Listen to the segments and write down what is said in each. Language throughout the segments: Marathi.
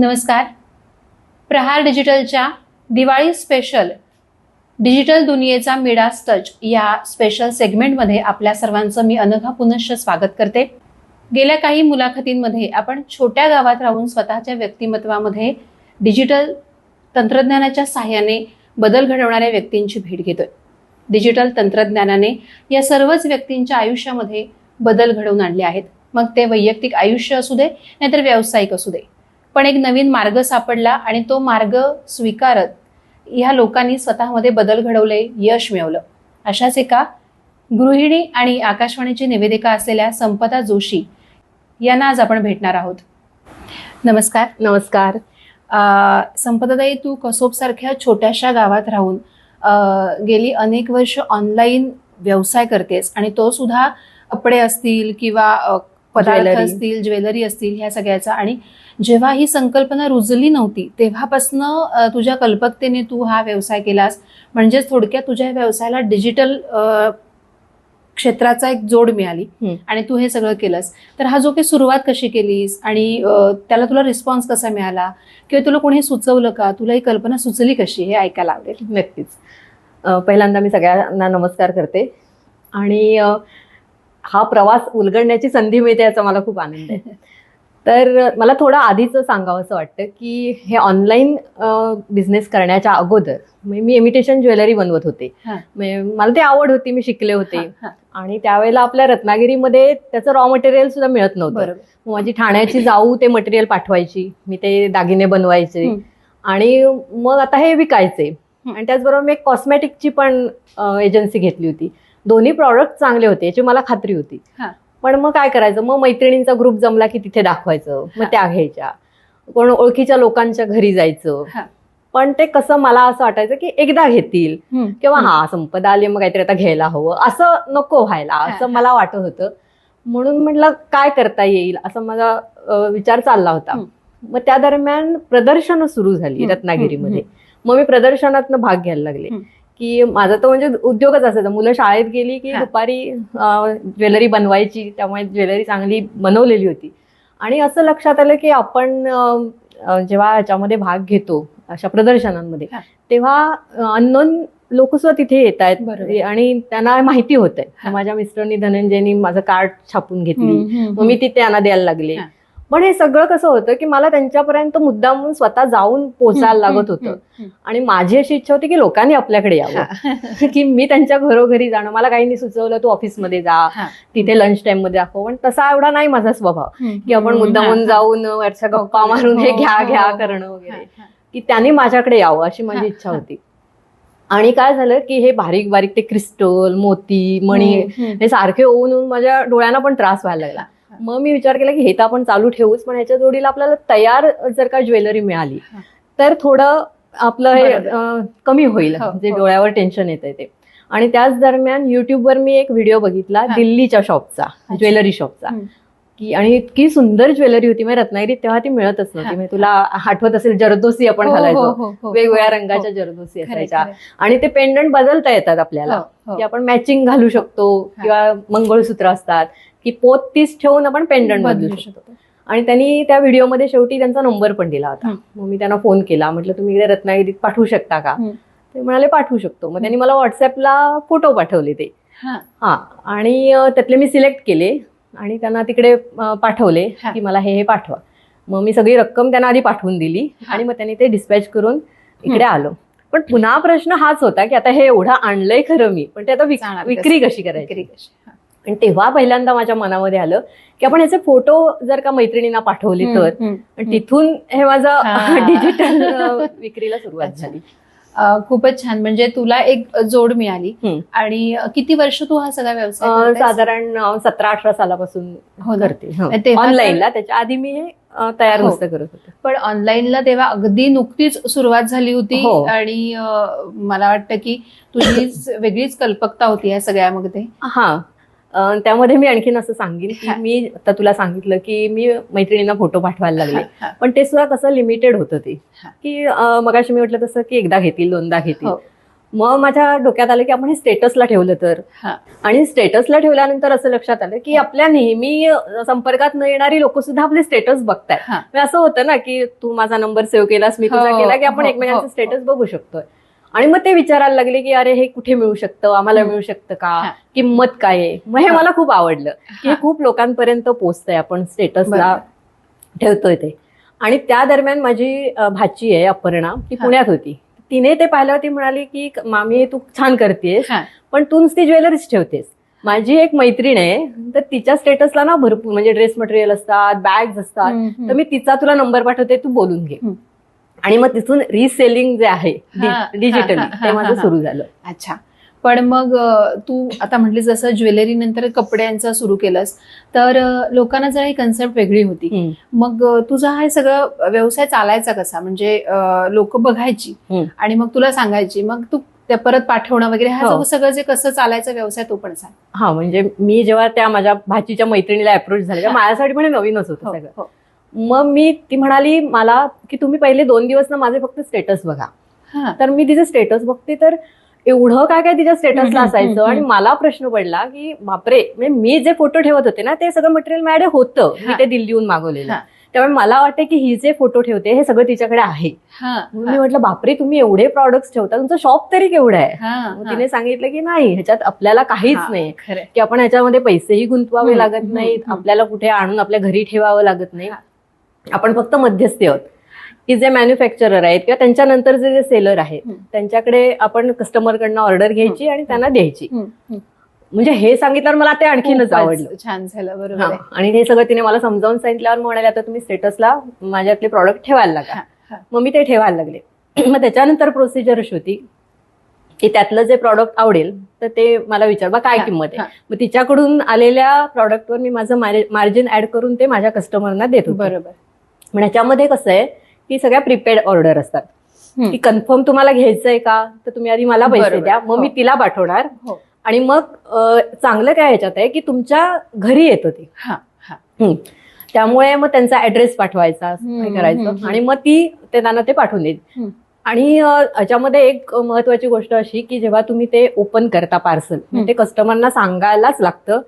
नमस्कार. प्रहार डिजिटलच्या दिवाळी स्पेशल डिजिटल दुनियेचा मिडास टच या स्पेशल सेगमेंटमध्ये आपल्या सर्वांचं मी अनघा पुनश्च स्वागत करते. गेल्या काही मुलाखतींमध्ये आपण छोट्या गावात राहून स्वतःच्या व्यक्तिमत्वामध्ये डिजिटल तंत्रज्ञानाच्या सहाय्याने बदल घडवणाऱ्या व्यक्तींची भेट घेतोय. डिजिटल तंत्रज्ञानाने या सर्वच व्यक्तींच्या आयुष्यामध्ये बदल घडवून आणले आहेत. मग ते वैयक्तिक आयुष्य असू दे नाहीतर व्यावसायिक असू दे. पण एक नवीन मार्ग सापडला आणि तो मार्ग स्वीकारत ह्या लोकांनी स्वतःमध्ये बदल घडवले यश मिळवलं. अशाच एका गृहिणी आणि आकाशवाणीची निवेदिका असलेल्या संपदा जोशी यांना आज आपण भेटणार आहोत. नमस्कार. नमस्कार. संपदाताई तू कसोबसारख्या छोट्याशा गावात राहून गेली अनेक वर्ष ऑनलाईन व्यवसाय करतेस आणि तो सुद्धा कपडे असतील किंवा पदार्थ. असतील ज्वेलरी असतील ह्या सगळ्याचा. आणि जेव्हा ही संकल्पना रुजली नव्हती तेव्हापासनं तुझ्या कल्पकतेने तू हा व्यवसाय केलास. म्हणजेच थोडक्यात तुझ्या या व्यवसायाला डिजिटल क्षेत्राचा एक जोड मिळाली. आणि तू हे सगळं केलंस. तर हा जो काही सुरुवात कशी केलीस? आणि त्याला तुला रिस्पॉन्स कसा मिळाला? किंवा तुला कोणी सुचवलं का? तुला ही कल्पना सुचली कशी? हे ऐकायला आवडेल. नक्कीच. पहिल्यांदा मी सगळ्यांना नमस्कार करते. आणि हा प्रवास उलगडण्याची संधी मिळते याचा मला खूप आनंद आहे. तर मला थोडं आधीच सांगावं असं वाटतं की हे ऑनलाईन बिझनेस करण्याच्या अगोदर मी इमिटेशन ज्वेलरी बनवत होते. मला ते आवड होती मी शिकले होते. आणि त्यावेळेला आपल्या रत्नागिरीमध्ये त्याचं रॉ मटेरियल सुद्धा मिळत नव्हतं. माझी ठाण्याची जाऊ ते मटेरियल पाठवायची मी ते दागिने बनवायचे. आणि मग आता हे विकायचे. आणि त्याचबरोबर मी एक कॉस्मॅटिकची पण एजन्सी घेतली होती. दोन्ही प्रॉडक्ट चांगले होते याची मला खात्री होती. हा. पण मग काय करायचं? मग मैत्रिणींचा ग्रुप जमला की तिथे दाखवायचं. मग. त्या घ्यायच्या. कोण ओळखीच्या लोकांच्या घरी जायचं. पण ते कसं मला असं वाटायचं की एकदा घेतील. किंवा. हा संपदा आली मग काहीतरी आता घ्यायला हवं. असं नको व्हायला. असं. मला वाटत होतं. म्हणून म्हटलं काय करता येईल? असा माझा विचार चालला होता. मग त्या दरम्यान प्रदर्शनं सुरू झाली रत्नागिरीमध्ये. मग मी प्रदर्शनातनं भाग घ्यायला लागले. की माझा तर म्हणजे उद्योगच असायचा मुलं शाळेत गेली की. दुपारी ज्वेलरी बनवायची त्यामुळे ज्वेलरी चांगली बनवलेली होती आणि असं लक्षात आलं की आपण जेव्हा ह्याच्यामध्ये भाग घेतो अशा प्रदर्शनांमध्ये. तेव्हा अननोन लोक सुद्धा तिथे येत. आहेत आणि त्यांना माहिती होत. आहे माझ्या मिस्टरनी धनंजयनी माझं कार्ड छापून घेतली मग मी ती त्यांना द्यायला लागले. पण हे सगळं कसं होतं की मला त्यांच्यापर्यंत मुद्दामून स्वतः जाऊन पोचायला लागत होतं. आणि माझी अशी इच्छा होती की लोकांनी आपल्याकडे यावं. की मी त्यांच्या घरोघरी जाणं. मला काहींनी सुचवलं तू ऑफिसमध्ये जा. तिथे लंच टाइममध्ये दाखव. पण तसा एवढा नाही माझा स्वभाव. की आपण मुद्दामून जाऊन वरच्या गप्पा मारून हे. हो, घ्या हो, घ्या हो. करणं हा, वगैरे. की त्यांनी माझ्याकडे यावं अशी माझी इच्छा. होती. आणि काय झालं की हे बारीक बारीक ते क्रिस्टल मोती मणी. हे सारखे होऊन माझ्या डोळ्यांना पण त्रास व्हायला लागला. मग मी विचार केला की हे तर आपण चालू ठेवूच पण ह्याच्या जोडीला आपल्याला तयार जर का ज्वेलरी मिळाली. तर थोडं आपलं हे कमी होईल जे हो. डोळ्यावर टेन्शन येत आहे ते आणि त्याच दरम्यान युट्यूबवर मी एक व्हिडिओ बघितला. दिल्लीच्या शॉपचा ज्वेलरी शॉपचा. की आणि इतकी सुंदर ज्वेलरी होती म्हणजे रत्नागिरीत तेव्हा ती मिळतच. नव्हती म्हणजे तुला आठवत असेल जरदोसी आपण हो, घालायचो. वेगवेगळ्या रंगाच्या जरदोसी असायच्या. आणि ते पेंडंट बदलता येतात आपल्याला. की आपण मॅचिंग घालू शकतो. किंवा मंगळसूत्र असतात की पोत तीच ठेवून आपण पेंडंट बदलू शकतो. आणि त्यांनी त्या व्हिडिओमध्ये शेवटी त्यांचा नंबर पण दिला होता. मग मी त्यांना फोन केला म्हटलं तुम्ही इकडे रत्नागिरीत पाठवू शकता का. ते म्हणाले पाठवू शकतो मग त्यांनी मला व्हॉट्सअपला फोटो पाठवले ते हा. आणि त्यातले मी सिलेक्ट केले आणि त्यांना तिकडे पाठवले. की मला हे हे पाठवा मग मी सगळी रक्कम त्यांना आधी पाठवून दिली. आणि मग त्यांनी ते डिस्पॅच करून इकडे आलो पण पुन्हा प्रश्न हाच होता की आता हे एवढं आणलंय खरं मी पण ते आता विक्री? कशी करायची. आणि तेव्हा पहिल्यांदा माझ्या मनामध्ये आलं की आपण ह्याचे फोटो जर का मैत्रिणींना पाठवले तर. तिथून हे माझं हा. डिजिटल विक्रीला सुरुवात. झाली खूपच छान म्हणजे तुला एक जोड मिळाली. आणि किती वर्ष तू हा सगळा व्यवसाय? साधारण सतरा अठरा सालापासून हो ना? करते तेव्हा तर- ऑनलाईनला त्याच्या आधी मी हे तयार हो. नुसतं करत होते पण ऑनलाईनला तेव्हा अगदी नुकतीच सुरुवात झाली होती हो. आणि मला वाटतं की तुझी वेगळीच कल्पकता होती या सगळ्यामध्ये हा त्यामध्ये मी आणखीन असं सांगेन की. मी आता तुला सांगितलं की मी मैत्रिणींना फोटो पाठवायला लागले. पण ते सुद्धा कसं लिमिटेड होतं ते. की मगाशी मी म्हटलं तसं की एकदा घेतील दोनदा घेतील हो. मग माझ्या डोक्यात आलं की आपण हे स्टेटसला ठेवलं तर. आणि स्टेटसला ठेवल्यानंतर असं लक्षात आलं की आपल्या नेहमी संपर्कात न येणारी लोक सुद्धा आपले स्टेटस बघतायत हा. म्हणजे असं होतं ना की तू माझा नंबर सेव्ह केलास मी तुझा हो, केला की आपण हो, एकमेकांचं स्टेटस बघू शकतोय आणि मग ते विचारायला लागले की अरे हे कुठे मिळू शकतं आम्हाला. मिळू शकतं का. किंमत काय आहे मग हे. मला खूप आवडलं की. खूप लोकांपर्यंत पोहोचतंय आपण स्टेटसला. ठेवतोय ते आणि त्या दरम्यान माझी भाची आहे अपर्णा ती. पुण्यात होती तिने ते पाहिल्यावर ती म्हणाली की मामी तू छान करतेस. पण तू नुसती ज्वेलरीच ठेवतेस माझी एक मैत्रीण आहे तर तिच्या स्टेटसला ना भरपूर म्हणजे ड्रेस मटेरियल असतात बॅग्स असतात. तर मी तिचा तुला नंबर पाठवते तू बोलून घे. आणि मग तिथून रिसेलिंग जे आहे डिजिटली ते माझं सुरू झालं अच्छा पण मग तू आता म्हटली जसं ज्वेलरी नंतर कपड्यांचं सुरू केलंस तर लोकांना जरा ही कन्सेप्ट वेगळी होती. मग तुझा हे सगळं व्यवसाय चालायचा कसा म्हणजे लोक बघायची. आणि मग तुला सांगायची मग तू त्या परत पाठवणं वगैरे हा हो. सगळं- जे कसं चालायचं व्यवसाय तो पण सांग हा म्हणजे मी जेव्हा त्या माझ्या भाचीच्या मैत्रिणीला अप्रोच झाले माझ्यासाठी पण नवीनच होतं हो, सगळं हो. मग मी ती म्हणाली मला की तुम्ही पहिले दोन दिवस ना माझे फक्त स्टेटस बघा. तर मी तिचे स्टेटस बघते तर एवढं काय काय तिच्या स्टेटसला असायचं आणि मला प्रश्न पडला की बापरे म्हणजे मी जे फोटो ठेवत होते ना ते सगळं मटेरियल माझ्याकडे होतं मी. ते दिल्लीहून मागवलेलं. त्यामुळे मला वाटते की ही जे फोटो ठेवते हे सगळं तिच्याकडे आहे मी म्हटलं बापरे तुम्ही एवढे प्रॉडक्ट्स ठेवता तुमचं शॉप तरी केवढं आहे. तिने सांगितलं की नाही ह्याच्यात आपल्याला काहीच नाही. की आपण ह्याच्यामध्ये पैसेही गुंतवावे लागत नाहीत. आपल्याला कुठे आणून आपल्या घरी ठेवावं लागत नाही. आपण फक्त मध्यस्थी आहोत. की जे मॅन्युफॅक्चरर आहेत किंवा त्यांच्यानंतर जे जे सेलर आहेत. त्यांच्याकडे आपण कस्टमरकडनं ऑर्डर घ्यायची आणि त्यांना द्यायची. म्हणजे हे सांगितल्यावर मला ते आणखीनच आवडलं. छान झालं बरोबर. आणि हे सगळं तिने मला समजावून सांगितल्यावर म्हणाले आता तुम्ही स्टेटसला माझ्यातले प्रॉडक्ट ठेवायला लागा. मग मी ते ठेवायला लागले. मग त्याच्यानंतर प्रोसिजर अशी होती की त्यातलं जे प्रॉडक्ट आवडेल तर ते मला विचार बा काय किंमत आहे. मग तिच्याकडून आलेल्या प्रॉडक्टवर मी माझं मार्जिन ऍड करून ते माझ्या कस्टमरना देत बरोबर. पण ह्याच्यामध्ये कसं आहे की सगळ्या प्रिपेड ऑर्डर असतात. की कन्फर्म तुम्हाला घ्यायचंय का तर तुम्ही आधी मला पैसे. द्या मग मी हो. तिला पाठवणार हो आणि मग चांगलं काय ह्याच्यात आहे की तुमच्या घरी येत होती हम्म. त्यामुळे मग त्यांचा ऍड्रेस पाठवायचा करायचं. आणि मग ती ते त्यांना ते पाठवून देईल. आणि याच्यामध्ये एक महत्वाची गोष्ट अशी की जेव्हा तुम्ही ते ओपन करता पार्सल हम्म. ते कस्टमरना सांगायलाच लागतं.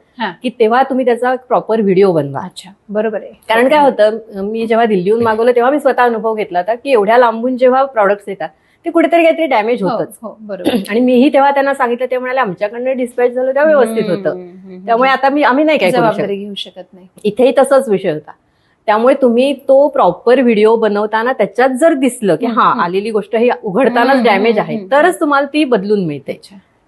की तेव्हा तुम्ही त्याचा प्रॉपर व्हिडिओ बनवा. अच्छा बरोबर आहे. कारण काय होतं मी जेव्हा दिल्लीहून मागवलं तेव्हा मी स्वतः अनुभव घेतला होता की एवढ्या लांबून जेव्हा प्रॉडक्ट्स येतात ते कुठेतरी काहीतरी डॅमेज हो, होतच. हो बरोबर. आणि मीही तेव्हा त्यांना सांगितलं ते म्हणाले आमच्याकडनं डिस्पॅच झालं तेव्हा व्यवस्थित होतं. त्यामुळे आता मी आम्ही नाही काय घेऊ शकत नाही. इथेही तसाच विषय होता. त्यामुळे तुम्ही तो प्रॉपर व्हिडिओ बनवताना त्याच्यात जर दिसलं की हा. आलेली गोष्ट ही उघडतानाच डॅमेज आहे. तरच तुम्हाला ती बदलून मिळते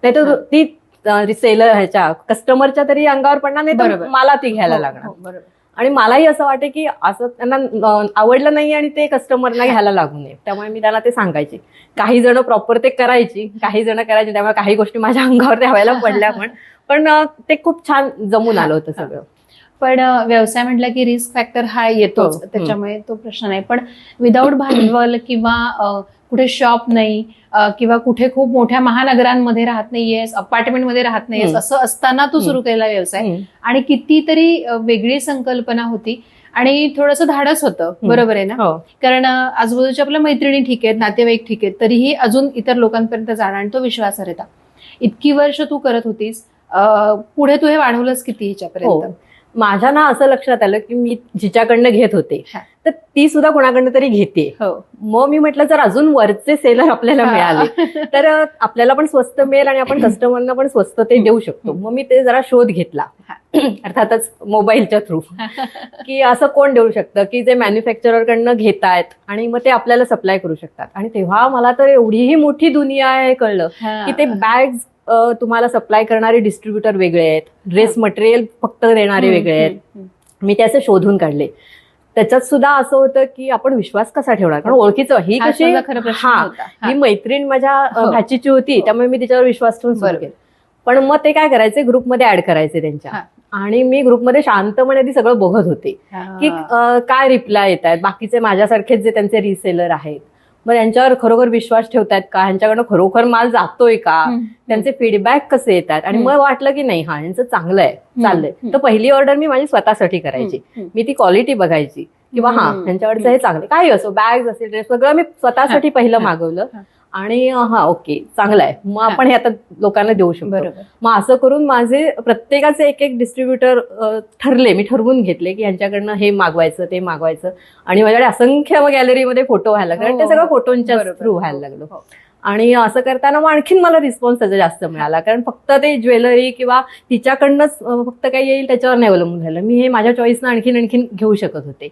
नाही तर. ती सेलर ह्याच्या कस्टमरच्या तरी अंगावर पडणार नाही तर. मला ती घ्यायला हो, लागणार हो, बरोबर आणि मलाही असं वाटे की असं त्यांना आवडलं नाही आणि ते कस्टमरना घ्यायला लागू नये त्यामुळे मी त्यांना ते सांगायचे काही जण प्रॉपर ते करायची काही जण करायची त्यामुळे काही गोष्टी माझ्या अंगावर द्यावायला पडल्या पण पण ते खूप छान जमून आलं होतं. सगळं पण व्यवसाय म्हटलं की रिस्क फॅक्टर हा येतोच. हो, त्याच्यामुळे तो प्रश्न नाही. पण विदाऊट भांडवल किंवा कुठे शॉप नाही किंवा कुठे खूप मोठ्या महानगरांमध्ये राहत नाहीयेस अपार्टमेंटमध्ये राहत नाहीयेस. असं असताना तू. सुरू केलेला व्यवसाय. आणि कितीतरी वेगळी संकल्पना होती. आणि थोडंसं धाडस होतं. बरोबर आहे ना? हो. कारण आजूबाजूच्या आपल्या मैत्रिणी ठीक आहेत नातेवाईक ठीक आहेत तरीही अजून इतर लोकांपर्यंत जाणं आणि तो विश्वासार्हता. इतकी वर्ष तू करत होतीस. पुढे तू हे वाढवलंस किती ह्याच्यापर्यंत? हो. माझ्या ना असं लक्षात आलं की मी जिच्याकडनं घेत होते. तर ती सुद्धा कोणाकडनं तरी घेते. हो. मग मी म्हटलं जर अजून वरचे सेलर आपल्याला मिळाले तर आपल्याला पण स्वस्त मिळेल आणि आपण कस्टमरना पण स्वस्त ते देऊ शकतो. मग मी ते जरा शोध घेतला. अर्थातच मोबाईलच्या थ्रू. की असं कोण देऊ शकतं? की जे मॅन्युफॅक्चरर कडनं घेतायत आणि मग ते आपल्याला सप्लाय करू शकतात. आणि तेव्हा मला तर एवढीही मोठी दुनिया आहे कळलं की ते बॅग्स तुम्हाला सप्लाय करणारे डिस्ट्रीब्युटर वेगळे आहेत. ड्रेस मटेरियल फक्त देणारे वेगळे आहेत. मी ते असे शोधून काढले. त्याच्यात सुद्धा असं होतं की आपण विश्वास कसा ठेवणार? कारण ओळखीचं ही हा कशी हा. हा. ही मैत्रीण माझ्या हो. भाचीची होती त्यामुळे मी तिच्यावर विश्वास ठेवून सुरू. केलं. पण मग ते काय करायचे? ग्रुपमध्ये ऍड करायचे त्यांच्या. हा. आणि मी ग्रुपमध्ये शांतपणे ती सगळं बघत होते. की हा. काय रिप्लाय येत आहेत बाकीचे माझ्यासारखेच जे त्यांचे रिसेलर आहेत. मग त्यांच्यावर खरोखर विश्वास ठेवतायत का ह्यांच्याकडनं खरोखर माल जातोय का. त्यांचे फीडबॅक कसे येतात आणि. मग वाटलं की नाही हा यांचं चांगलं आहे चाललंय. तर पहिली ऑर्डर मी माझी स्वतःसाठी करायची. मी ती क्वालिटी बघायची किंवा हा हम्म. ह्यांच्याकडचं हे चांगलं काही असो बॅग असेल ड्रेस सगळं मी स्वतःसाठी पहिलं. मागवलं. आणि हा ओके चांगलं आहे मग आपण हे आता लोकांना देऊ शकतो. मग असं करून माझे प्रत्येकाचे एक एक डिस्ट्रीब्युटर ठरले मी ठरवून घेतले की यांच्याकडनं हे मागवायचं ते मागवायचं. आणि माझ्याकडे असंख्य मग गॅलरीमध्ये फोटो व्हायला लागले. आणि ते हो, सगळं हो. फोटोंच्या बरोबर. थ्रू व्हायला लागलं. हो. आणि असं करताना मग आणखीन मला रिस्पॉन्स त्याचा जास्त मिळाला. कारण फक्त ते ज्वेलरी किंवा तिच्याकडनंच फक्त काही येईल त्याच्यावर नाही अवलंबून राहिलं. मी हे माझ्या चॉईसनं आणखीन आणखीन घेऊ शकत होते.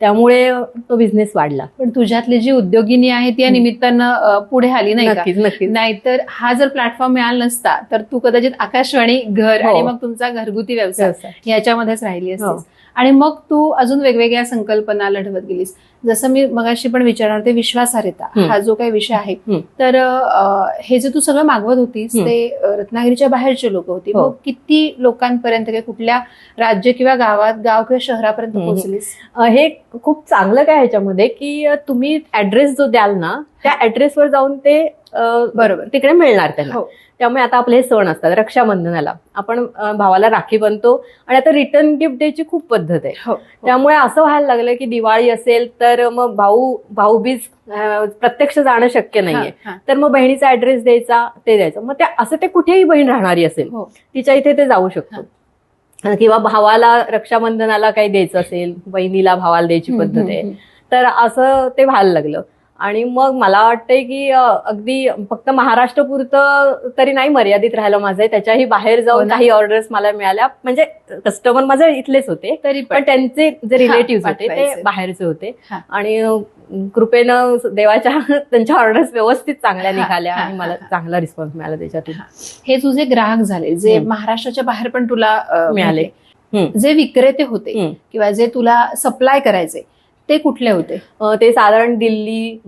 त्यामुळे तो बिझनेस वाढला पण तुझ्यातली जी उद्योगिनी आहे ती या निमित्तानं पुढे आली नाही का नक्कीच नक्कीच नाहीतर हा जर प्लॅटफॉर्म मिळाला नसता तर तू कदाचित आकाशवाणी घर हो. आणि मग तुमचा घरगुती व्यवसाय. याच्यामध्येच राहिली हो. आणि मग तू अजून वेगवेगळ्या संकल्पना लढवत गेलीस जसं मी मगाशी पण विचारणार ते विश्वासार्हता. हा जो काही विषय आहे. तर हे जे तू सगळं मागवत होतीस. ते रत्नागिरीच्या बाहेरचे लोक होती हो. मग किती लोकांपर्यंत किंवा कुठल्या राज्य किंवा गावात गाव किंवा शहरापर्यंत. पोहोचलीस हे खूप चांगलं काय ह्याच्यामध्ये की तुम्ही ऍड्रेस जो द्याल ना त्या ऍड्रेसवर जाऊन ते बरोबर तिकडे मिळणार त्यांना हो त्यामुळे आता आपले हे सण असतात रक्षाबंधनाला. आपण भावाला राखी बांधतो आणि आता रिटर्न गिफ्ट द्यायची खूप पद्धत आहे. हो त्यामुळे असं व्हायला लागलं की दिवाळी असेल तर मग भाऊ भाऊबीज प्रत्यक्ष जाणं शक्य नाहीये. हा, हा. तर मग बहिणीचा ऍड्रेस द्यायचा ते द्यायचं. मग ते असं ते कुठेही बहीण राहणारी असेल हो. तिच्या इथे ते जाऊ शकतो. किंवा भावाला रक्षाबंधनाला काही द्यायचं असेल बहिणीला भावाला द्यायची पद्धत आहे. तर असं ते व्हायला लागलं. आणि मग मला वाटतंय की अगदी फक्त महाराष्ट्र पुरतं तरी नाही मर्यादित राहिलं माझं त्याच्याही बाहेर हो जाऊन ना. काही ऑर्डर्स मला मिळाल्या म्हणजे कस्टमर माझे इथलेच होते तरी पण त्यांचे जे रिलेटिव्ह होते ते. बाहेरचे होते हा. आणि कृपेनं देवाच्या त्यांच्या ऑर्डर्स व्यवस्थित चांगल्या हा, निघाल्या हा, आणि मला हा. चांगला रिस्पॉन्स मिळाला त्याच्यातून हे तुझे ग्राहक झाले जे. महाराष्ट्राच्या बाहेर पण तुला मिळाले. हम्म. जे विक्रेते होते. किंवा जे तुला सप्लाय करायचे ते कुठले होते ते साधारण दिल्ली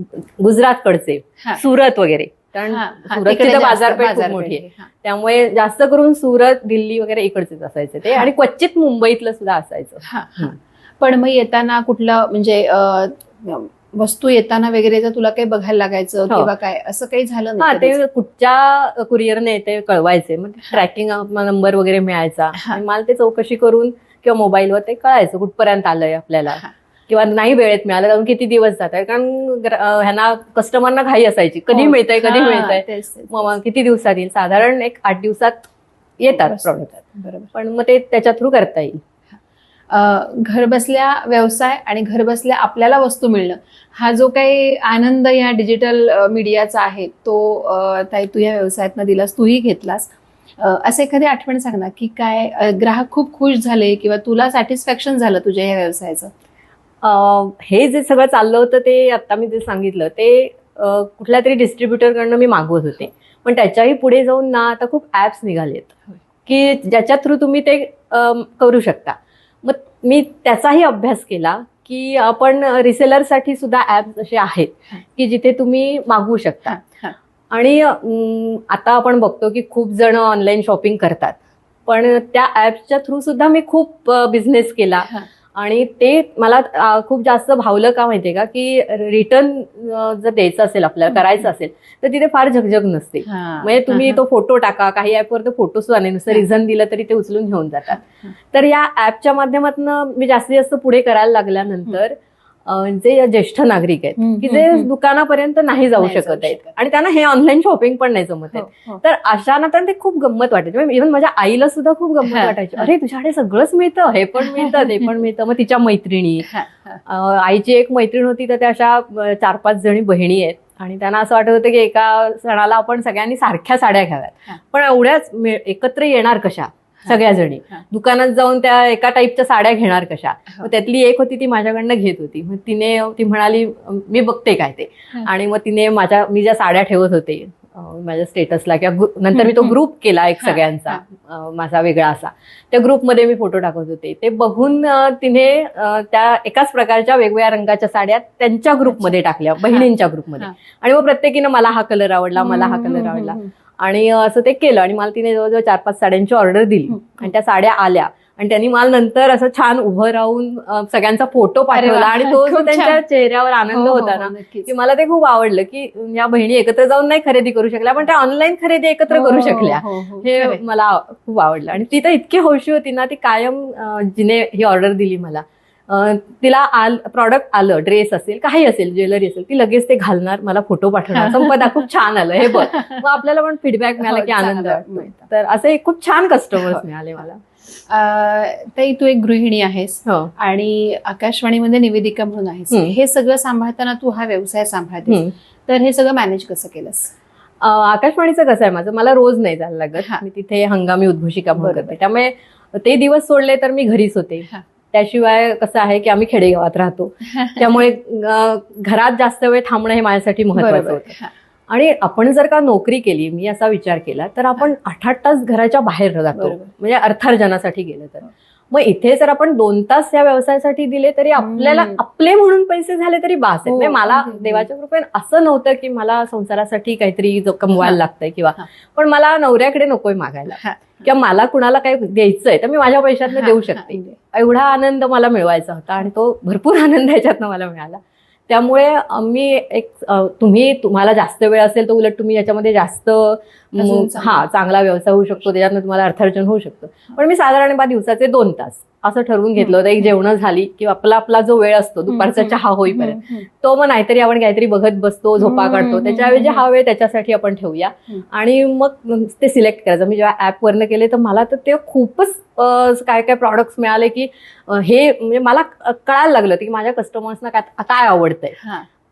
गुजरातकडचे. सुरत वगैरे कारण सुरतची तिकडे तर जास्त बाजारपेठ मोठी आहे. त्यामुळे जास्त करून सुरत दिल्ली वगैरे इकडचेच असायचे ते. आणि क्वचित मुंबईतलं सुद्धा असायचं. पण मग येताना कुठलं म्हणजे वस्तू येताना वगैरे जर तुला काही बघायला लागायचं हो. किंवा काय असं काही झालं कधीच? ते कुठच्या कुरिअरने ते कळवायचे मग ट्रॅकिंग नंबर वगैरे मिळायचा. आणि मला ते चौकशी करून किंवा मोबाईलवर ते कळायचं कुठपर्यंत आलंय आपल्याला. किंवा नाही वेळेत मिळालं कारण किती दिवस जात आहे कारण ह्यांना कस्टमरना घाई असायची. कधी हो. मिळतंय कधी हा, मिळतंय? तेच, तेच, मग. किती दिवसात येईल? साधारण एक आठ दिवसात येतात. बरोबर पण मग ते त्याच्या थ्रू करता येईल. घर बसल्या व्यवसाय आणि घर बसल्या आपल्याला वस्तू मिळणं. हा जो काही आनंद या डिजिटल मीडियाचा आहे तो ताई तू या व्यवसायातनं दिलास तूही घेतलास. असं एखादी आठवण सांग ना की काय ग्राहक खूप खुश झाले किंवा तुला सॅटिस्फॅक्शन झालं तुझ्या या व्यवसायाचं? हे जे सगळं चाललं होतं ते आता मी जे सांगितलं ते कुठल्या तरी डिस्ट्रीब्युटरकडनं मी मागवत होते पण त्याच्याही पुढे जाऊन ना आता खूप ऍप्स निघालेत. की ज्याच्या थ्रू तुम्ही ते करू शकता मग मी त्याचाही अभ्यास केला की आपण रिसेलरसाठी सुद्धा ऍप्स असे आहेत. की जिथे तुम्ही मागवू शकता. आणि आता आपण बघतो की खूप जण ऑनलाईन शॉपिंग करतात पण त्या ऍप्सच्या थ्रू सुद्धा मी खूप बिझनेस केला. आणि ते मला खूप जास्त भावलं का माहितीये का की रिटर्न जर द्यायचं असेल आपल्याला. करायचं असेल तर तिथे फार झगझग नसते. म्हणजे तुम्ही तो फोटो टाका काही ऍपवर तो फोटो सुद्धा नाही नुसतं. रिझन दिलं तरी ते उचलून घेऊन जातात. तर या ऍपच्या माध्यमातून मी जास्तीत जास्त पुढे करायला लागल्यानंतर जे ज्येष्ठ नागरिक आहेत की जे. दुकानापर्यंत नाही जाऊ शकत आहेत. आणि त्यांना हे ऑनलाईन शॉपिंग पण नाही जमत हो, आहे हो. तर अशा ना ते खूप गंमत वाटायची इव्हन माझ्या आईला सुद्धा खूप गंमत हा, वाटायची हा. अरे तुझ्याकडे सगळंच मिळतं हे पण मिळतं ते पण मिळतं मग तिच्या मैत्रिणी हा, हा. आईची एक मैत्रीण होती तर त्या अशा चार पाच जणी बहिणी आहेत आणि त्यांना असं वाटत होतं की एका सणाला आपण सगळ्यांनी सारख्या साड्या हा. घ्याव्यात पण एवढ्याच एकत्र येणार कशा सगळ्या जणी हा. दुकानात जाऊन त्या एका टाईपच्या साड्या घेणार कशा? हो. मग त्यातली एक होती ती माझ्याकडनं घेत होती. मग तिने ती म्हणाली मी बघते काय ते. आणि मग तिने माझ्या मी ज्या साड्या ठेवत होते माझ्या स्टेटसला किंवा नंतर मी तो ग्रुप केला एक सगळ्यांचा माझा वेगळा असा. त्या ग्रुपमध्ये मी फोटो टाकत होते. ते बघून तिने त्या एकाच प्रकारच्या वेगवेगळ्या रंगाच्या साड्या त्यांच्या ग्रुपमध्ये टाकल्या बहिणींच्या ग्रुपमध्ये. आणि मग प्रत्येकीनं मला हा कलर आवडला मला हा कलर आवडला. आणि असं ते केलं आणि मला तिने जवळजवळ चार पाच साड्यांची ऑर्डर दिली. आणि त्या साड्या आल्या आणि त्यांनी मला नंतर असं छान उभं राहून सगळ्यांचा फोटो पाठवला आणि तो त्यांच्या. चेहऱ्यावर आनंद हो, हो, होता हो, ना. की मला ते खूप आवडलं की या बहिणी एकत्र जाऊन नाही खरेदी करू शकल्या पण त्या ऑनलाईन खरेदी एकत्र करू शकल्या हो. मला खूप आवडलं आणि ती तर इतकी हौशी होती ना ती कायम जिने ही ऑर्डर दिली मला तिला आल प्रॉडक्ट आलं ड्रेस असेल काही असेल ज्वेलरी असेल ती लगेच ते घालणार मला फोटो पाठवणार संपदा खूप छान आलं हे बघ मग आपल्याला पण फीडबॅक मिळाला की हो, आनंद. तर असे खूप छान कस्टमर्स हो. मिळाले मला ताई तू एक गृहिणी आहेस हो आणि आकाशवाणीमध्ये निवेदिका म्हणून आहेस. हे सगळं सांभाळताना तू हा व्यवसाय सांभाळतेस हम्म. तर हे सगळं मॅनेज कसं केलंस आकाशवाणीचं कसं आहे माझं मला रोज नाही जायला लागत. मी तिथे हंगामी उद्घोषिका म्हणून. करते त्यामुळे ते दिवस सोडले तर मी घरीच होते. त्याशिवाय कसं आहे की आम्ही खेडेगावात राहतो. त्यामुळे घरात जास्त वेळ थांबणं हे माझ्यासाठी महत्वाचं होतं. हा. आणि आपण जर का नोकरी केली मी असा विचार केला तर आपण आठ आठ तास घराच्या बाहेर जातो. म्हणजे अर्थार्जनासाठी गेलं तर. मग इथे जर आपण दोन तास या व्यवसायासाठी दिले तरी आपल्याला. आपले म्हणून पैसे झाले तरी बास आहेत हो, म्हणजे मला. देवाच्या कृपेने असं नव्हतं की मला संसारासाठी काहीतरी कमवायला. लागतंय किंवा. पण मला नवऱ्याकडे नकोय मागायला. किंवा मला कुणाला काही द्यायचंय तर मी माझ्या पैशातनं देऊ शकते. एवढा आनंद मला मिळवायचा होता आणि तो भरपूर आनंद ह्याच्यातनं मला मिळाला त्यामुळे मी एक तुम्ही तुम्हाला जास्त वेळ असेल तर उलट तुम्ही याच्यामध्ये जास्त. हा चांगला व्यवसाय होऊ शकतो. त्याच्यातनं तुम्हाला अर्थार्जन होऊ शकतं. पण मी साधारण बा दिवसाचे दोन तास असं ठरवून घेतलं होतं एक जेवण झाली किंवा आपला आपला जो वेळ असतो दुपारचा चहा होईपर्यंत. तो मग नाहीतरी आपण काहीतरी बघत बसतो झोपा काढतो. त्याच्याऐवजी. हा वेळ त्याच्यासाठी आपण ठेवूया. आणि मग ते सिलेक्ट करायचं. मी जेव्हा ऍपवरनं केले तर मला तर ते खूपच काय काय प्रॉडक्ट्स मिळाले की हे म्हणजे मला कळायला लागलं की माझ्या कस्टमर्सना काय काय आवडतंय.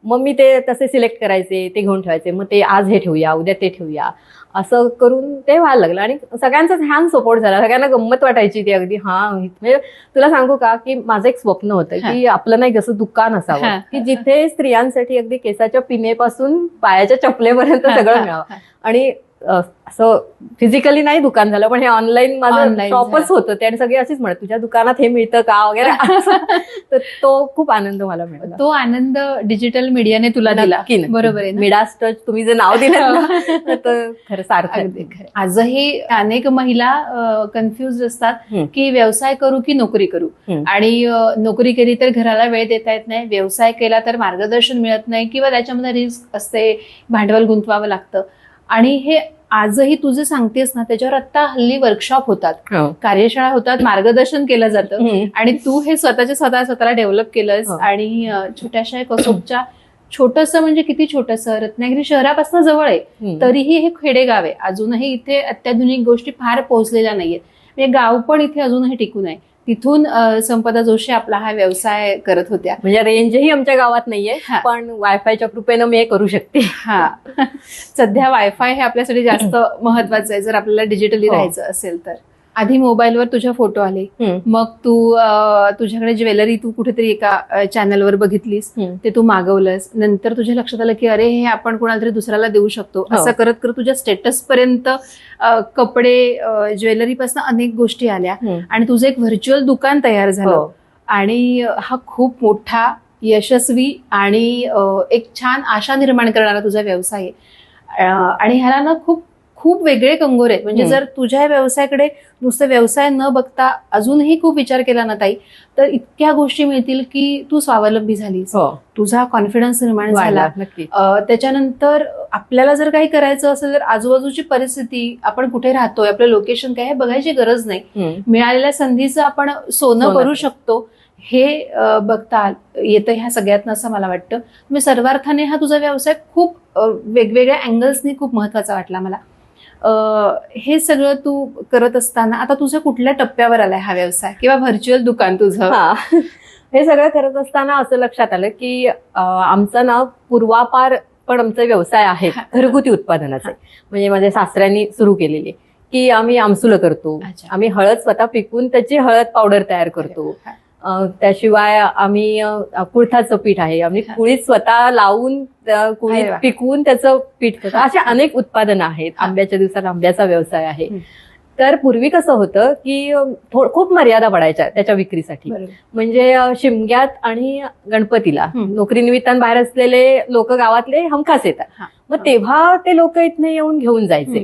मग मी ते तसे सिलेक्ट करायचे ते घेऊन ठेवायचे. मग ते आज हे ठेवूया उद्या ते ठेवूया. असं करून ते व्हायला लागलं आणि सगळ्यांचाच छान सपोर्ट झाला सगळ्यांना गंमत वाटायची ती अगदी हा म्हणजे तुला सांगू का की माझं एक स्वप्न होतं की आपलं नाही जसं दुकान. असावं की जिथे स्त्रियांसाठी अगदी केसाच्या पिनेपासून पायाच्या चपलेपर्यंत सगळं मिळावं. आणि असं फिजिकली नाही दुकान झालं पण हे ऑनलाईन माझं शॉपच होतं ते आणि सगळे अशीच म्हणत तुझ्या दुकानात हे मिळतं का वगैरे असं. तर तो खूप आनंद मला मिळाला तो आनंद डिजिटल मीडियाने तुला दिला. बरोबर आहे? मिडास टच तुम्ही जे नाव दिलं तर खरं सारखं. आजही अनेक महिला कन्फ्युज असतात. की व्यवसाय करू की नोकरी करू. आणि नोकरी केली तर घराला वेळ देता येत नाही व्यवसाय केला तर मार्गदर्शन मिळत नाही किंवा त्याच्यामध्ये रिस्क असते भांडवल गुंतवावं लागतं आणि हे आजही तू जे सांगतेस ना त्याच्यावर आता हल्ली वर्कशॉप होतात हो. कार्यशाळा होतात मार्गदर्शन केलं जातं. आणि तू हे स्वतःच्या स्वतः स्वतःला डेव्हलप केलंस हो. आणि छोट्याशा कसोबच्या छोटस म्हणजे किती छोटस रत्नागिरी शहरापासून जवळ आहे. तरीही हे खेडेगाव आहे अजूनही इथे अत्याधुनिक गोष्टी फार पोहोचलेल्या नाहीयेत म्हणजे गाव पण इथे अजूनही टिकून आहे तिथून संपदा जोशी आपला हा व्यवसाय करत होत्या. म्हणजे रेंजही आमच्या गावात नाहीये. पण वायफायच्या कृपेनं मी हे करू शकते. हा. सध्या वायफाय हे आपल्यासाठी जास्त महत्वाचं आहे. जर आपल्याला डिजिटली हो. राहायचं असेल तर. आधी मोबाईलवर तुझ्या फोटो आले. मग तू तुझ्याकडे ज्वेलरी तू कुठेतरी एका चॅनलवर बघितलीस. ते तू मागवलंस नंतर तुझ्या लक्षात आलं की अरे हे आपण कोणाला तरी दुसऱ्याला देऊ शकतो हो. असं करत करत तुझ्या स्टेटस पर्यंत कपडे ज्वेलरी पासून अनेक गोष्टी आल्या. आणि तुझं एक व्हर्च्युअल दुकान तयार झालं हो. आणि हा खूप मोठा यशस्वी आणि एक छान आशा निर्माण करणारा तुझा व्यवसाय आहे आणि ह्याला ना खूप खूप वेगळे कंगोर आहेत. म्हणजे. जर तुझ्या व्यवसायाकडे नुसतं व्यवसाय न बघता अजूनही खूप विचार केला ना ताई तर इतक्या गोष्टी मिळतील की तू स्वावलंबी झालीस. हो. तुझा कॉन्फिडन्स निर्माण झाला. त्याच्यानंतर आपल्याला जर काही करायचं असेल तर आजूबाजूची परिस्थिती आपण कुठे राहतोय आपलं लोकेशन काय हे बघायची गरज नाही. मिळालेल्या संधीचं आपण सोनं करू. शकतो. हे बघता येतं ह्या सगळ्यातनं असं मला वाटतं. म्हणजे सर्वार्थाने हा तुझा व्यवसाय खूप वेगवेगळ्या अँगल्सनी खूप महत्त्वाचा वाटला मला. हे सगळं तू करत असताना आता तुझ्या कुठल्या टप्प्यावर आलाय हा व्यवसाय? किंवा व्हर्च्युअल दुकान तुझं? हा. सगळं करत असताना असं लक्षात आलं की आमचा ना पूर्वापार पण आमचे व्यवसाय आहेत घरगुती उत्पादनाचे. म्हणजे माझ्या सासऱ्यांनी सुरू केलेले. की आम्ही आमसुलं करतो. आम्ही हळद स्वतः पिकून त्याची हळद पावडर तयार करतो. त्याशिवाय आम्ही कुळथाचं पीठ आहे आम्ही. कुळीत स्वतः लावून कुळीत. पिकवून त्याचं पीठ करतो. असे अनेक उत्पादनं आहेत. आंब्याच्या दिवसात आंब्याचा व्यवसाय आहे. तर पूर्वी कसं होतं की खूप मर्यादा पडायच्या त्याच्या विक्रीसाठी म्हणजे शिमग्यात आणि गणपतीला. नोकरीनिमित्तानं बाहेर असलेले लोक गावातले हमखास येतात. मग तेव्हा ते लोक इथने येऊन घेऊन जायचे.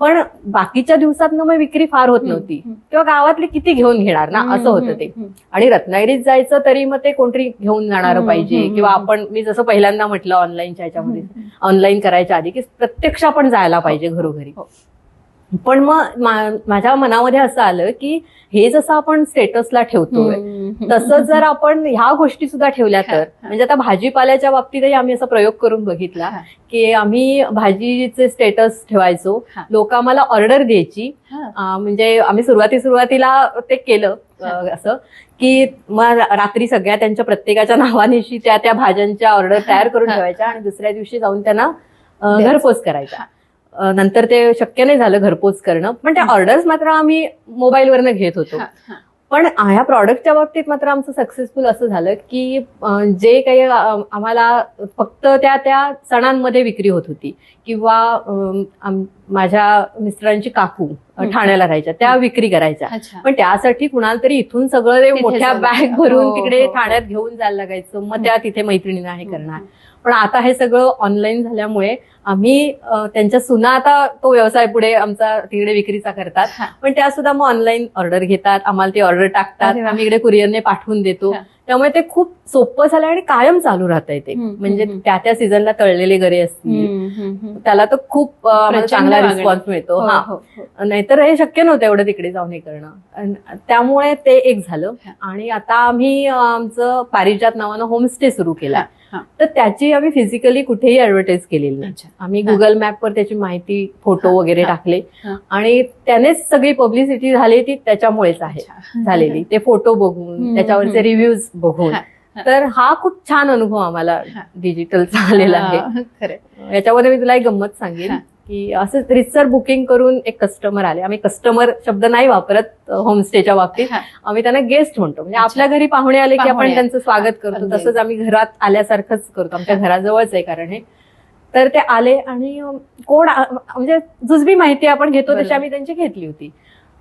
पण बाकीच्या दिवसात मग विक्री फार होत नव्हती. किंवा गावातले किती घेऊन घेणार ना? असं होतं ते. आणि रत्नागिरीत जायचं तरी मग ते कोणतरी घेऊन जाणार पाहिजे. किंवा. आपण मी जसं पहिल्यांदा म्हटलं ऑनलाईनच्या ह्याच्यामध्ये. ऑनलाईन करायच्या आधी की प्रत्यक्ष आपण जायला पाहिजे घरोघरी. हो. पण मग माझ्या मनामध्ये असं आलं की हे जसं आपण स्टेटसला ठेवतोय. तसंच जर आपण ह्या गोष्टी सुद्धा ठेवल्या तर. म्हणजे आता भाजीपाल्याच्या बाबतीतही आम्ही असा प्रयोग करून बघितला. की आम्ही भाजीचे स्टेटस ठेवायचो. लोक आम्हाला ऑर्डर द्यायची म्हणजे आम्ही सुरुवाती सुरुवातीला ते केलं असं की मग रात्री सगळ्या त्यांच्या प्रत्येकाच्या नावानिशी त्या त्या भाज्यांच्या ऑर्डर तयार करून. ठेवायच्या आणि दुसऱ्या दिवशी जाऊन त्यांना. घरपोच करायच्या अं, नंतर ते शक्य नाही झालं घरपोच करणं पण त्या. ऑर्डर्स मात्र आम्ही मोबाईलवरनं घेत होतो. पण ह्या प्रॉडक्टच्या बाबतीत मात्र आमचं सक्सेसफुल असं झालं की जे काही आम्हाला फक्त त्या त्या सणांमध्ये विक्री होत होती किंवा माझ्या मिस्टरांची काकू. ठाण्याला राहायच्या त्या विक्री करायच्या पण त्यासाठी कुणाला तरी इथून सगळं मोठ्या बॅग. भरून हो, तिकडे हो, हो. ठाण्यात घेऊन जायला लागायचं मग त्या तिथे मैत्रिणींना हे करणार. पण आता हे सगळं ऑनलाईन झाल्यामुळे आम्ही त्यांच्या सुना आता तो व्यवसाय पुढे आमचा तिकडे विक्रीचा करतात. पण त्या सुद्धा मग ऑनलाईन ऑर्डर घेतात आम्हाला ते ऑर्डर टाकतात. आम्ही इकडे कुरिअरने पाठवून देतो. त्यामुळे ते खूप सोपं झालं आणि कायम चालू राहत आहे ते म्हणजे. त्या त्या सीझनला तळलेले गरे असतील. त्याला तर खूप चांगला. रिस्पॉन्स मिळतो हो, हा हो. नाहीतर हे शक्य नव्हतं एवढं तिकडे जाऊन हे करणं त्यामुळे ते एक झालं. आणि आता आम्ही आमचं पारिजात नावानं होमस्टे सुरू केला. तर त्याची आम्ही फिजिकली कुठेही ऍडव्हर्टाईज केलेली नाही. आम्ही. गुगल मॅपवर त्याची माहिती फोटो वगैरे टाकले. आणि त्यानेच सगळी पब्लिसिटी झाली ती त्याच्यामुळेच आहे. झालेली ते फोटो बघून त्याच्यावरचे. रिव्ह्यूज बघून. तर हा खूप छान अनुभव आम्हाला. डिजिटलचा आलेला आहे. याच्यामध्ये मी तुला एक गंमत सांगेन. की असं रितसर बुकिंग करून एक कस्टमर आले आम्ही कस्टमर शब्द नाही वापरत होमस्टेच्या बाबतीत. आम्ही त्यांना गेस्ट म्हणतो म्हणजे. आपल्या घरी पाहुणे आले की. आपण त्यांचं स्वागत करतो. तसंच आम्ही घरात आल्यासारखंच करतो आमच्या घराजवळच आहे कारण हे तर ते आले आणि कोण म्हणजे जुजबी माहिती आपण घेतो तशी. आम्ही त्यांची घेतली होती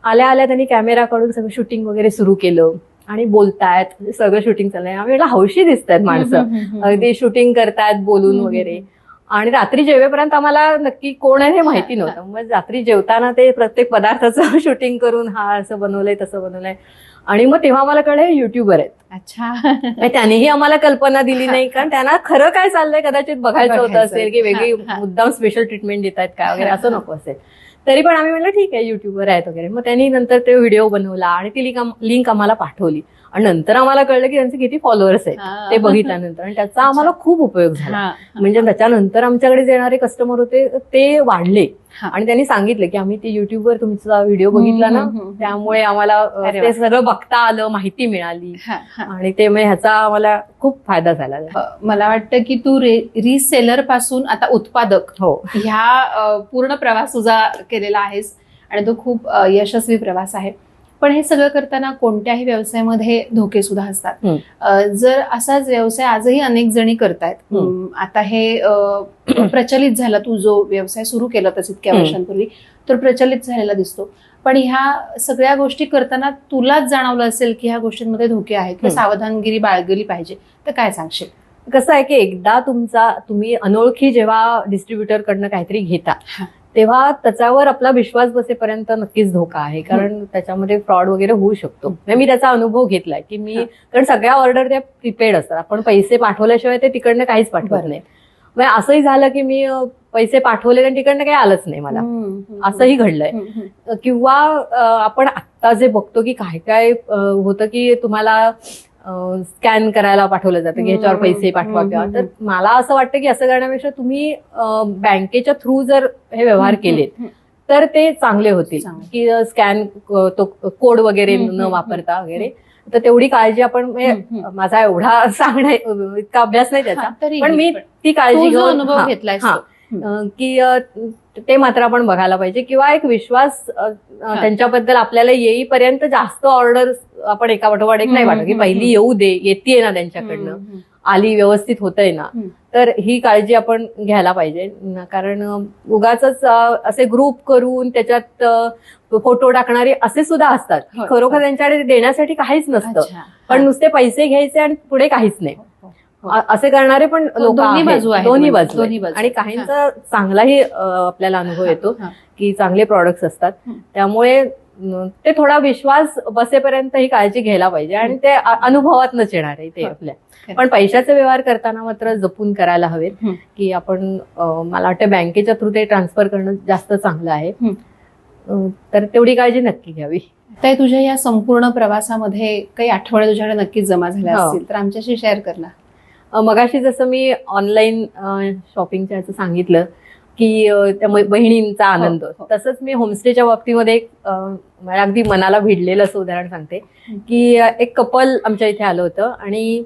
आल्या आल्या त्यांनी कॅमेरा काढून सगळं शूटिंग वगैरे सुरू केलं आणि बोलतायत सगळं शूटिंग चाललंय आम्ही हौशी दिसत आहेत माणसं. अगदी शूटिंग करतायत बोलून वगैरे. आणि रात्री जेवेपर्यंत आम्हाला नक्की कोण आहे हे माहिती नव्हतं मग रात्री जेवताना ते प्रत्येक पदार्थाचं शूटिंग करून हा असं बनवलंय तसं बनवलंय आणि मग तेव्हा आम्हाला कळलं युट्यूबर आहेत अच्छा त्यांनीही आम्हाला कल्पना दिली नाही कारण त्यांना खरं काय चाललंय कदाचित बघायचं होतं. असेल की वेगळी. मुद्दाम स्पेशल ट्रीटमेंट देत आहेत काय वगैरे असं. नको असेल तरी पण आम्ही म्हणलं ठीक आहे युट्यूबर आहेत वगैरे मग त्यांनी नंतर ते व्हिडिओ बनवला आणि ती लिंक लिंक आम्हाला पाठवली आणि नंतर आम्हाला कळलं की त्यांचे किती फॉलोअर्स आहेत. ते बघितल्यानंतर. आणि त्याचा आम्हाला खूप उपयोग झाला. म्हणजे त्याच्यानंतर आमच्याकडे येणारे कस्टमर होते ते वाढले. आणि त्यांनी सांगितलं की आम्ही ते युट्यूबवर तुमचा व्हिडिओ बघितला ना. त्यामुळे आम्हाला ते. सगळं बघता आलं माहिती मिळाली. आणि ते ह्याचा आम्हाला खूप फायदा झाला. मला वाटतं की तू रिसेलरपासून आता उत्पादक हो. ह्या पूर्ण प्रवास तुझा केलेला आहेस. आणि तो खूप यशस्वी प्रवास आहे. पण हे सगळं करताना कोणत्याही व्यवसायामध्ये धोके सुद्धा असतात जर असाच व्यवसाय आजही अनेक जणी करतायत आता हे प्रचलित झाला तू जो व्यवसाय सुरू केला होतास इतक्या. वर्षांपूर्वी तर प्रचलित झालेला दिसतो पण ह्या सगळ्या गोष्टी करताना तुलाच जाणवलं असेल की ह्या गोष्टींमध्ये धोके आहेत किंवा. सावधानगिरी बाळगली पाहिजे तर काय सांगशील कसं आहे की एकदा तुमचा तुम्ही अनोळखी जेव्हा डिस्ट्रीब्युटर कडनं काहीतरी घेता. तेव्हा त्याच्यावर आपला विश्वास बसेपर्यंत नक्कीच धोका आहे. कारण त्याच्यामध्ये फ्रॉड वगैरे होऊ शकतो. मी त्याचा अनुभव घेतलाय की मी. कारण सगळ्या ऑर्डर त्या प्रिपेड असतात. आपण पैसे पाठवल्याशिवाय ते तिकडनं काहीच पाठवत. नाही. म्हणजे असंही झालं की मी पैसे पाठवले आणि तिकडनं काही आलंच नाही मला. असंही घडलंय. किंवा आपण आत्ता जे बघतो की काय काय होतं की तुम्हाला स्कॅन करायला पाठवलं जातं की ह्याच्यावर पैसे पाठवा किंवा तर मला असं वाटतं की असं करण्यापेक्षा तुम्ही बँकेच्या थ्रू जर हे व्यवहार केलेत तर ते चांगले होतील. की स्कॅन तो कोड वगैरे न वापरता वगैरे. तर तेवढी काळजी आपण म्हणजे. माझा एवढा सांगण्या इतका अभ्यास नाही त्याचा. पण मी ती काळजी घेऊन अनुभव घेतलाय की ते मात्र आपण बघायला पाहिजे किंवा एक विश्वास त्यांच्याबद्दल आपल्याला येईपर्यंत जास्त ऑर्डर आपण एका पाठोपाठ एक नाही पाठव की पहिली. येऊ दे येते ना त्यांच्याकडनं आली व्यवस्थित होतंय ना. तर ही काळजी आपण घ्यायला पाहिजे कारण उगाच असे ग्रुप करून त्याच्यात फोटो टाकणारे असे सुद्धा असतात होय, खरोखर होय. त्यांच्याकडे देण्यासाठी काहीच नसतं. पण नुसते पैसे घ्यायचे आणि पुढे काहीच नाही हो, हो, हो. असे करणारे पण लोक दोन्ही बाजू आहेत दोन्ही म्हणजे, बाजू दोन्ही. बाजू. आणि काहींचा चांगलाही आपल्याला अनुभव येतो हा. की चांगले प्रॉडक्ट्स असतात हं. त्यामुळे ते थोडा विश्वास बसेपर्यंत ही काळजी घ्यायला पाहिजे आणि ते अ- अनुभवातनच येणार आहे ते हो. आपल्या. पण पैशाचे व्यवहार करताना मात्र जपून करायला हवेत हं. की आपण मला वाटतं बँकेच्या थ्रू ते ट्रान्सफर करणं जास्त चांगलं आहे हं. तर तेवढी काळजी नक्की घ्यावी ताई तुझ्या या संपूर्ण प्रवासामध्ये काही आठवड्या तुझ्याकडे नक्कीच जमा झाल्या हो. असतील तर आमच्याशी शेअर कर ना अ, मगाशी जसं मी ऑनलाईन शॉपिंगच्या याचं सांगितलं की त्या बहिणींचा आनंद. हो, हो. तसंच मी होमस्टेच्या बाबतीमध्ये मला अगदी मनाला भिडलेलं असं उदाहरण सांगते हं. की एक कपल आमच्या इथे आलं होतं आणि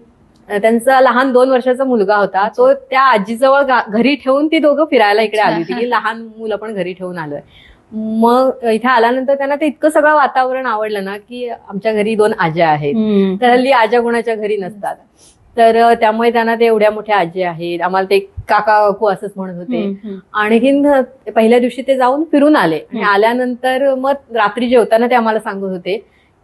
त्यांचा लहान दोन वर्षाचा मुलगा होता. तो त्या आजीजवळ घरी ठेवून ती दोघं फिरायला इकडे. आली होती. की लहान मुलं पण घरी ठेवून आलोय. मग इथे आल्यानंतर त्यांना ते इतकं सगळं वातावरण आवडलं ना की आमच्या घरी दोन आज्या आहेत. तर हल्ली आज्या कोणाच्या घरी नसतात. तर त्यामुळे त्यांना ते एवढ्या मोठ्या आजी आहेत आम्हाला ते काका काकू असंच म्हणत होते. आणखीन पहिल्या दिवशी ते जाऊन फिरून आले आणि. आल्यानंतर मग रात्री जेवताना ते आम्हाला सांगत होते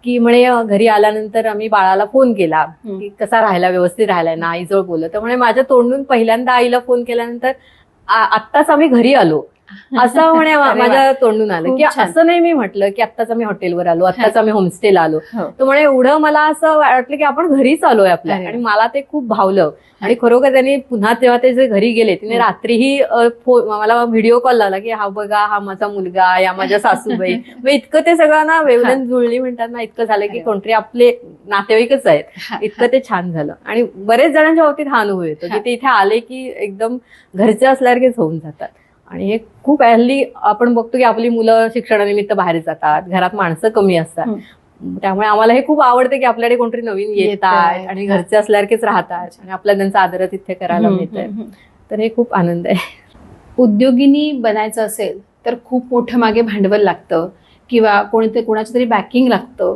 की म्हणे घरी आल्यानंतर आम्ही बाळाला फोन केला. की कसा राहायला व्यवस्थित राहायला ना आईजवळ बोललं तर म्हणे माझ्या तोंडून पहिल्यांदा आईला फोन केल्यानंतर "आ- आत्ताच आम्ही घरी आलो असं म्हणे. माझ्या तोंडून आलं की. असं नाही मी म्हटलं की आत्ताच आम्ही हॉटेलवर आलो आत्ताच आम्ही होमस्टेला आलो हो. तर म्हणे एवढं मला असं वाटलं की आपण घरीच आलोय आपल्या. आणि मला ते खूप भावलं आणि खरोखर त्यांनी पुन्हा तेव्हा ते जे घरी गेले तिने. रात्रीही मला व्हिडिओ कॉल लावला की हा बघा हा माझा मुलगा या माझ्या सासूबाई मग इतकं ते सगळं ना वेवलन जुळली म्हणतात ना इतकं झालं की. कोणतरी आपले नातेवाईकच आहेत. इतकं ते छान झालं आणि बरेच जणांच्या बाबतीत हा अनुभव येतो की. ते इथे आले की एकदम घरचे असल्यासारखेच होऊन जातात आणि हे खूप हल्ली आपण बघतो की आपली मुलं शिक्षणानिमित्त बाहेर जातात घरात माणसं कमी असतात. त्यामुळे आम्हाला हे खूप आवडतं की आपल्याकडे कोणतरी नवीन. येतात आणि घरचे असल्यासारखेच राहतात आणि आपल्याला त्यांचा आदर तिथे करायला हम्म. तर हे खूप आनंद आहे. उद्योगिनी बनायचं असेल तर खूप मोठं मागे भांडवल लागतं किंवा कोणीतरी कोणाचं तरी बॅकिंग लागतं.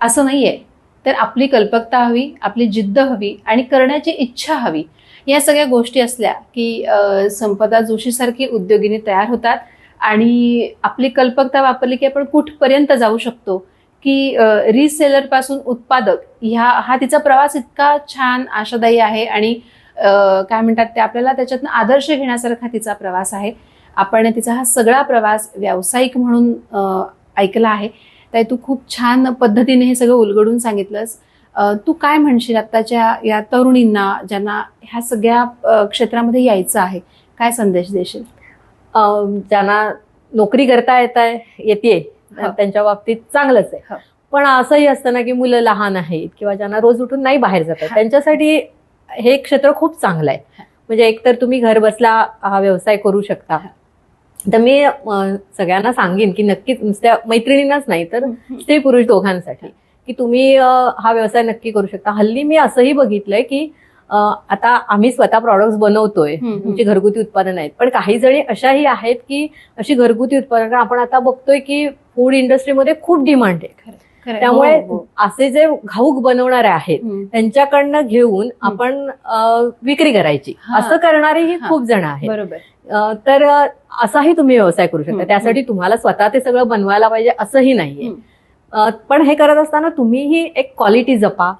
असं नाहीये. तर आपली कल्पकता हवी आपली जिद्द हवी आणि करण्याची इच्छा हवी. या सगळ्या गोष्टी असल्या की संपदा जोशीसारखी उद्योगिनी तयार होतात आणि आपली कल्पकता वापरली की आपण कुठपर्यंत जाऊ शकतो की रिसेलरपासून उत्पादक ह्या हा तिचा प्रवास इतका छान आशादायी आहे आणि काय म्हणतात ते आपल्याला त्याच्यातनं आदर्श घेण्यासारखा तिचा प्रवास आहे. आपण तिचा हा सगळा प्रवास व्यावसायिक म्हणून ऐकला आहे. तर तू खूप छान पद्धतीने हे सगळं उलगडून सांगितलंस. तू काय म्हणशील आत्ताच्या या तरुणींना ज्यांना ह्या सगळ्या क्षेत्रामध्ये यायचं आहे काय संदेश देशील ज्यांना नोकरी करता येत आहे येते. त्यांच्या बाबतीत चांगलंच. आहे पण असंही असतं ना की मुलं लहान आहेत किंवा ज्यांना रोज उठून नाही बाहेर जातात. त्यांच्यासाठी हे क्षेत्र खूप चांगलं आहे. म्हणजे एकतर तुम्ही घर बसला हा व्यवसाय करू शकता. तर मी सगळ्यांना सांगेन की नक्कीच नुसत्या मैत्रिणींनाच नाही तर स्त्री पुरुष दोघांसाठी की तुम्ही हा व्यवसाय नक्की करू शकता हल्ली मी असंही बघितलंय की आता आम्ही स्वतः प्रॉडक्ट्स बनवतोय. तुमची घरगुती उत्पादनं आहेत पण काही जणी अशाही आहेत की अशी घरगुती उत्पादनं आपण आता बघतोय की फूड इंडस्ट्रीमध्ये खूप डिमांड आहे. त्यामुळे हो, हो. असे जे घाऊक बनवणारे आहेत. त्यांच्याकडनं घेऊन आपण विक्री करायची. असं करणारेही हा. खूप जण आहेत तर असाही तुम्ही व्यवसाय करू शकता त्यासाठी तुम्हाला स्वतः ते सगळं बनवायला पाहिजे असंही नाहीये पण हे करत असताना तुम्हीही एक क्वालिटी जपा.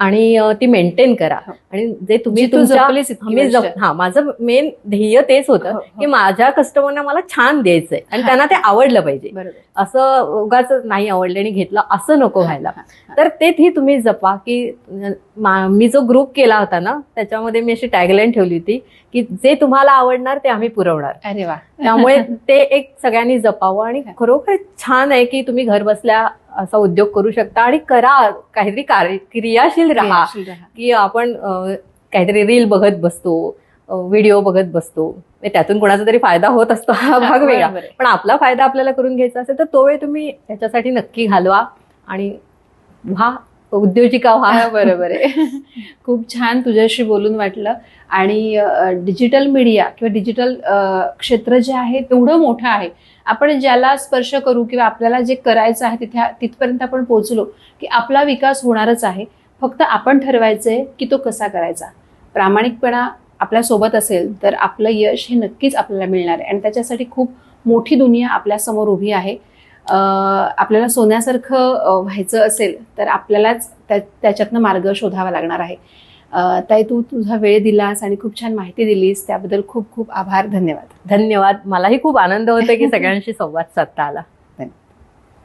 आणि ती मेंटेन करा. हो. आणि जे तुम्ही हा माझं मेन ध्येय तेच होतं हो, की हो. माझ्या कस्टमरना मला छान द्यायचंय. आणि. त्यांना ते आवडलं पाहिजे. असं उगाच नाही आवडलं आणि घेतलं असं नको व्हायला. तर ते ती तुम्ही जपा की मी जो ग्रुप केला होता ना त्याच्यामध्ये मी अशी टॅगलाईन ठेवली होती की जे तुम्हाला आवडणार ते आम्ही पुरवणार. अरे वा. त्यामुळे ते एक सगळ्यांनी जपावं आणि खरोखर छान आहे की तुम्ही घर बसल्या असा उद्योग करू शकता आणि करा काहीतरी कार्य क्रियाशील राहा. की आपण काहीतरी रील बघत बसतो व्हिडिओ बघत बसतो. म्हणजे त्यातून कोणाचा तरी फायदा होत असतो हा भाग वेगळा. पण आपला फायदा आपल्याला करून घ्यायचा असेल तर तो वेळ तुम्ही त्याच्यासाठी नक्की घालवा आणि व्हा उद्योजिका व्हा. बरोबर आहे. खूप छान तुझ्याशी बोलून वाटलं. आणि डिजिटल मीडिया किंवा डिजिटल क्षेत्र जे आहे तेवढं मोठं आहे. आपण ज्याला स्पर्श करू किंवा आपल्याला जे करायचं आहे तिथे तिथपर्यंत आपण पोहोचलो की आपला विकास होणारच आहे. फक्त आपण ठरवायचंय की तो कसा करायचा. प्रामाणिकपणा आपल्यासोबत असेल तर आपलं यश हे नक्कीच आपल्याला मिळणार आहे. आणि त्याच्यासाठी खूप मोठी दुनिया आपल्यासमोर उभी आहे. आपल्याला सोन्यासारखं व्हायचं असेल तर आपल्यालाच त्या त्याच्यातनं मार्ग शोधावा लागणार आहे. ताई तू तुझा वेळ दिलास आणि खूप छान माहिती दिलीस. त्याबद्दल खूप खूप आभार. धन्यवाद. धन्यवाद. मलाही खूप आनंद होतो की सगळ्यांशी संवाद साधता आला.